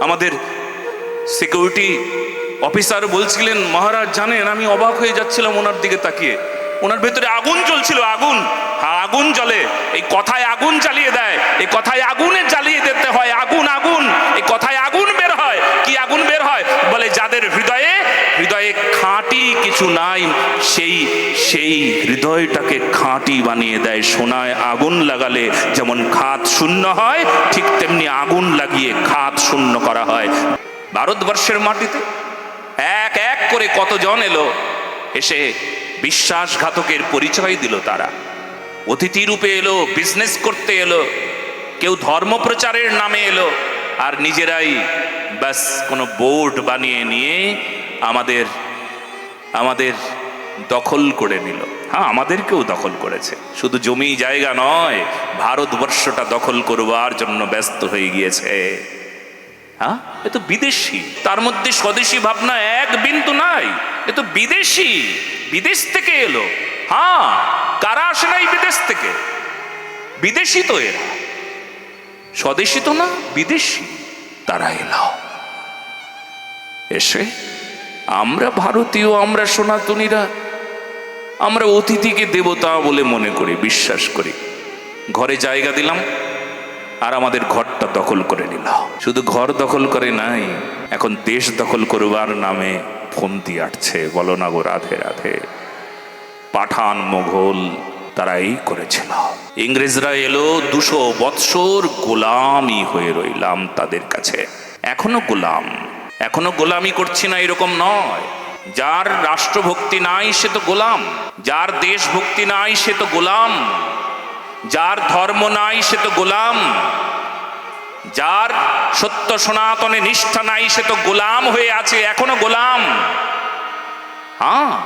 আমাদের security officer বলছিলেন, মহারাজ জানেন, আমি অবাক হয়ে যাচ্ছিলাম ওনার দিকে তাকিয়ে। ওনার ভেতরে আগুন চলছিল আগুন। হ্যাঁ আগুন জ্বলে। এই কথায় আগুন চালিয়ে দেয়। এই কথায় আগুনে জ্বালিয়ে দিতে হয়। আগুন আগুন। এই কথায় আগুন বের হয়। কি আগুন বের হয়? বলে, যাদের হৃদয়ে হৃদয়ে খাঁটি কিছু নাই, সেই সেই হৃদয়টাকে খাঁটি বানিয়ে দেয়। সোনায় আগুন লাগালে যেমন খাত শূন্য হয়, ঠিক তেমনি আগুন লাগিয়ে খাত শূন্য করা হয়। ভারতবর্ষের মাটিতে এক এক করে কতজন এলো, এসে বিশ্বাসঘাতকের পরিচয় দিল তারা। অতিথি রূপে এলো বিজনেস করতে এলো, কেউ ধর্ম প্রচারের নামে এলো, আর নিজেরাই ব্যাস কোনো বোর্ড বানিয়ে নিয়ে আমাদের আমাদের দখল করে নিল। হ্যাঁ আমাদেরকেও দখল করেছে। শুধু জমি জায়গা নয়, ভারতবর্ষটা দখল করবার জন্য ব্যস্ত হয়ে গিয়েছে। হ্যাঁ এ তো বিদেশি। তার মধ্যে স্বদেশি ভাবনা এক বিন্দু নাই। এ তো বিদেশি। বিদেশ থেকে এলো। হ্যাঁ কারা আসে নাই বিদেশ থেকে? বিদেশি তো এরা। স্বদেশি তো না, বিদেশি তারা এলো এসে আমরা ভারতীয়, আমরা সনাতনীরা, আমরা অতিথিকে দেবতা বলে মনে করি, বিশ্বাস করি। ঘরে জায়গা দিলাম, আর আমাদের ঘরটা দখল করে নিল শুধু ঘর দখল করে নাই, এখন দেশ দখল করবার নামে ফন্দি আটছে বলো না গো, রাধে রাধে। পাঠান মোঘল, তারা এই করেছিল। ইংরেজরা এলো দুশো বৎসর গোলামি হয়ে রইলাম তাদের কাছে। এখনও গোলাম। এখনও গোলামি করছি না এরকম নয়। যার রাষ্ট্রভক্তি নাই, সে তো গোলাম। যার দেশভক্তি নাই, সে তো গোলাম। যার ধর্ম নাই, সে তো গোলাম। যার সত্য সনাতনে নিষ্ঠা নাই, সে তো গোলাম হয়ে আছে, এখনও গোলাম। হ্যাঁ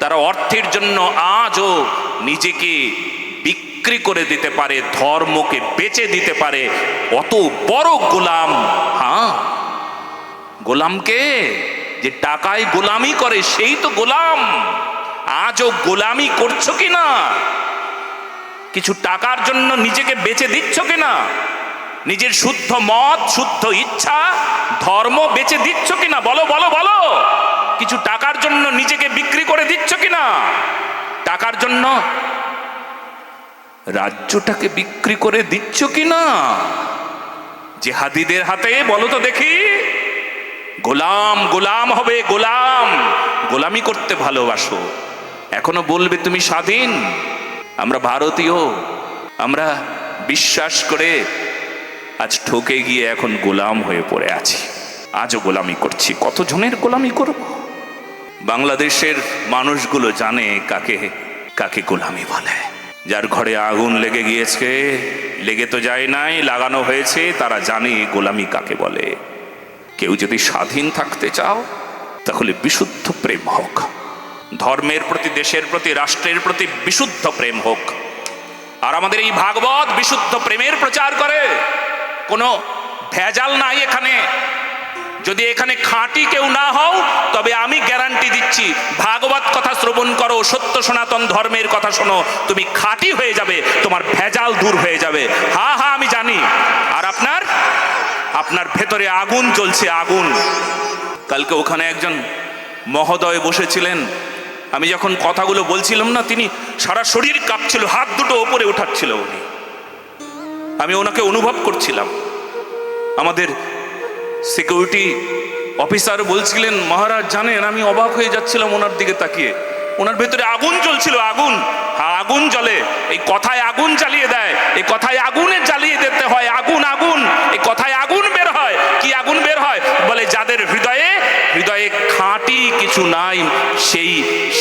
তারা অর্থের জন্য আজও নিজেকে বিক্রি করে দিতে পারে, ধর্মকে বেচে দিতে পারে। অত বড় গোলাম হ্যাঁ। গোলামকে যে টাকায় গোলামি করে, সেই তো গোলাম। আজও গোলামি করছ কি না কিছু টাকার জন্য নিজেকে বেচে দিচ্ছ কিনা? নিজের শুদ্ধ মত, শুদ্ধ ইচ্ছা, ধর্ম বেচে দিচ্ছ কিনা? বলো বলো বলো। কিছু টাকার জন্য নিজেকে বিক্রি করে দিচ্ছ কিনা? টাকার জন্য রাজ্যটাকে বিক্রি করে দিচ্ছ কিনা? জেহাদিদের হাতে, বলো তো দেখি। গোলাম গোলাম হবে গোলাম। গোলামি করতে ভালোবাসো। এখনও বলবে তুমি স্বাধীন। আমরা ভারতীয়। আমরা বিশ্বাস করে আজ ঠকে গিয়ে এখন গোলাম হয়ে পড়ে আছি। আজও গোলামি করছি। কতজনের গোলামি করব? বাংলাদেশের মানুষগুলো জানে কাকে কাকে গোলামি বলে। যার ঘরে আগুন লেগে গিয়েছে, লেগে তো যায় নাই, লাগানো হয়েছে, তারা জানে গোলামি কাকে বলে। কেউ যদি স্বাধীন থাকতে চাও, তাহলে বিশুদ্ধ প্রেম হোক। ধর্মের প্রতি, দেশের প্রতি, রাষ্ট্রের প্রতি বিশুদ্ধ প্রেম হোক। আর আমাদের এই ভাগবত বিশুদ্ধ প্রেমের প্রচার করে। কোনো ভেজাল নাই এখানে। যদি এখানে খাঁটি কেউ না হও, তবে আমি গ্যারান্টি দিচ্ছি, ভাগবত কথা শ্রবণ করো, সত্য সনাতন ধর্মের কথা শোনো। তুমি খাঁটি হয়ে যাবে, তোমার ভেজাল দূর হয়ে যাবে। হা হা, আমি জানি। আপনার ভেতরে আগুন জ্বলছে, আগুন। কালকে ওখানে একজন মহোদয় বসেছিলেন। আমি যখন কথাগুলো বলছিলাম না, তিনি সারা শরীর কাঁপছিল, হাত দুটো ওপরে উঠাচ্ছিল উনি। আমি ওনাকে অনুভব করছিলাম। আমাদের সিকিউরিটি অফিসার বলছিলেন, মহারাজ জানেন, আমি অবাক হয়ে যাচ্ছিলাম ওনার দিকে তাকিয়ে। ওনার ভেতরে আগুন চলছিল আগুন। হ্যাঁ আগুন জ্বলে। এই কথায় আগুন চালিয়ে দেয়, এই কথায় আগুনে জ্বালিয়ে দিতে হয় আগুন আগুন এই কথায় আগুন বের হয় কি আগুন বের হয় বলে যাদের হৃদয়ে হৃদয়ে খাঁটি কিছু নাই, সেই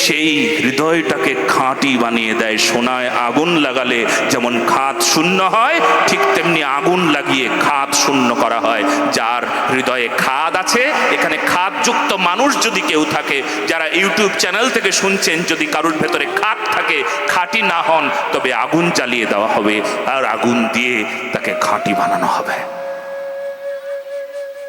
সেই হৃদয়টাকে খাঁটি বানিয়ে দেয়। সোনায় আগুন লাগালে যেমন খাত শূন্য হয়, ঠিক তেমনি আগুন লাগিয়ে খাত শূন্য করা হয়। যার হৃদয়ে খাদ আছে, এখানে খাদযুক্ত মানুষ যদি কেউ থাকে, যারা ইউটিউব চ্যানেল থেকে শুনছেন, যদি কারোর ভেতরে খাদ থাকে, খাঁটি না হন, তবে আগুন জ্বালিয়ে দেওয়া হবে, আর আগুন দিয়ে তাকে খাঁটি বানানো হবে।